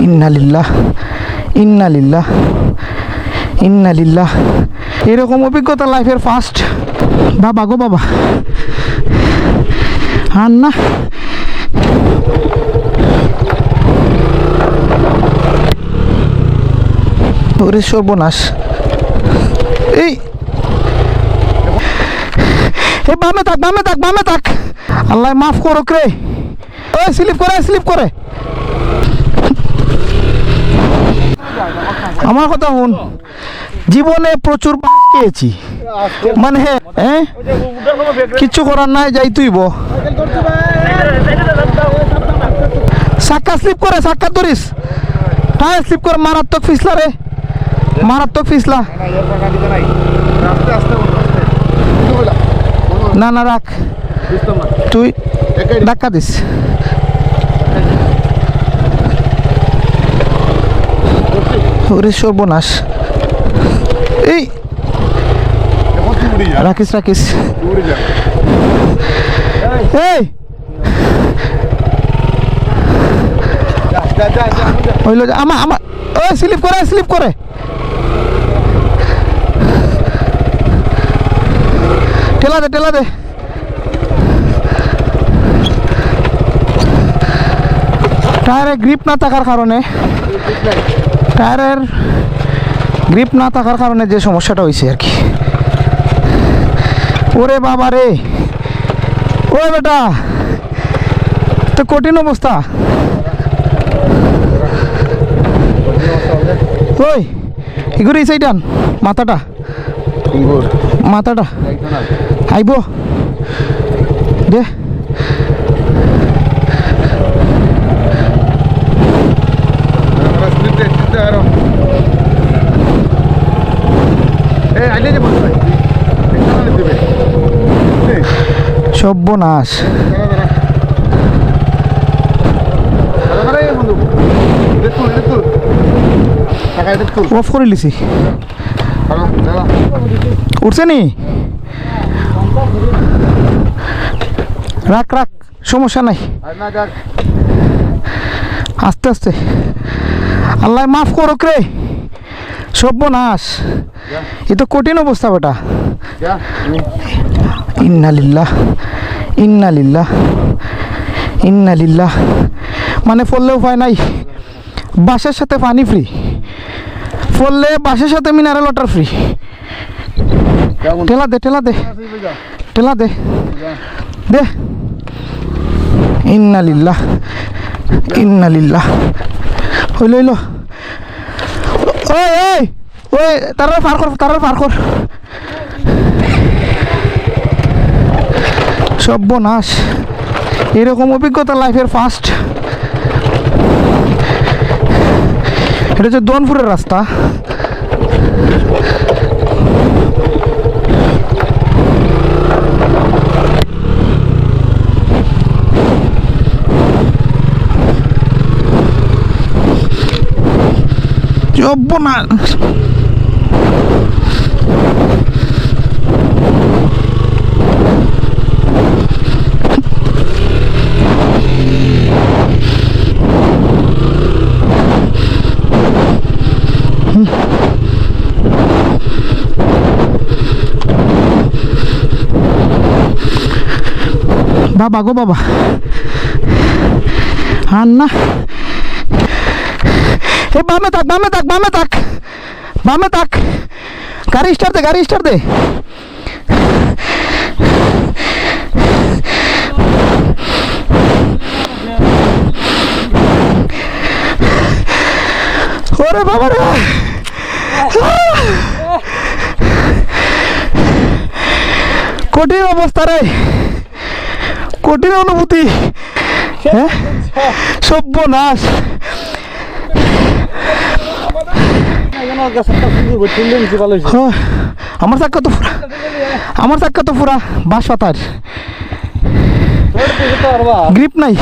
ইন্নালিল্লাহ ইন্নালিল্লাহ ইন্নালিল্লাহ। এরকম অভিজ্ঞতা লাইফের ফার্স্ট বাবা গো বাবা। আর না। ওরে সর্বনাশ। এই। এ বামে থাক বামে থাক বামে থাক। আল্লাহ, মাফ করুক রে। ওই, স্লিপ করে স্লিপ করে। আমার কথা শুন। জীবনে প্রচুর বাস খেয়েছি। মানে হ্যাঁ কিচ্ছু করার নাই, যাই তুইব সাক্কা স্লিপ করে সাক্কা ধরিস। টায়ার স্লিপ করে, মারাত্মক ফিসলা রে। মারাত্মক ফিসলা। না না, রাখ। তুই ধাক্কা দিস। ওরে সর্বনাশ। এই। রাখিস রাখিস এই। হইল যে আমা আমা ওই স্লিপ করে স্লিপ করে। ঠেলা দে ঠেলা দে। টায়ারে গ্রিপ না থাকার কারণে। টায়ারের গ্রিপ না থাকার কারণে যে সমস্যাটা হয়েছে আর কি। ওরে বাবা রে। ও বেটা। তো কঠিন অবস্থা। ওই এগুলো এই সাইডান মাথাটা। মাথাটা। আইব। দে। সর্বনাশ। অফ করে লিছি উঠছে নি? রাখ রাখ সমস্যা নাই। আস্তে আস্তে। আল্লাহ মাফ করুক রে। সর্বনাশ। এ তো কঠিন অবস্থা বেটা। ইন্নালিল্লাহ। ইন্নালিল্লাহ ইন্নালিল্লাহ মানে ফললে উপায় নাই। বাসের সাথে পানি ফ্রি ফললে বাসের সাথে মিনারেল ওয়াটার ফ্রি ঠেলা দে ঠেলা দে। ঠেলা দে। দে। ইন্নালিল্লাহ ইন্নালিল্লাহ হইল হইল। ওই ওই ওই তারা পার কর তারা পার কর। সর্বনাশ। এরকম অভিজ্ঞতা লাইফের ফার্স্ট এটা হচ্ছে দনপুরের রাস্তা। সর্বনাশ। বাবা গো বাবা। আর না এ বামে থাক বামে থাক বামে থাক। বামে থাক। গাড়ি স্টার দে, গাড়ি স্টার দে। ওরে বাবা রে। কঠিন অবস্থা রে। কঠিন অনুভূতি। হ্যাঁ? সর্বনাশ হ্যাঁ, আমার চাক্কা তো ফুরা আমার চাক্কা তো ফুরা বাস পাতার গ্রিপ নাই।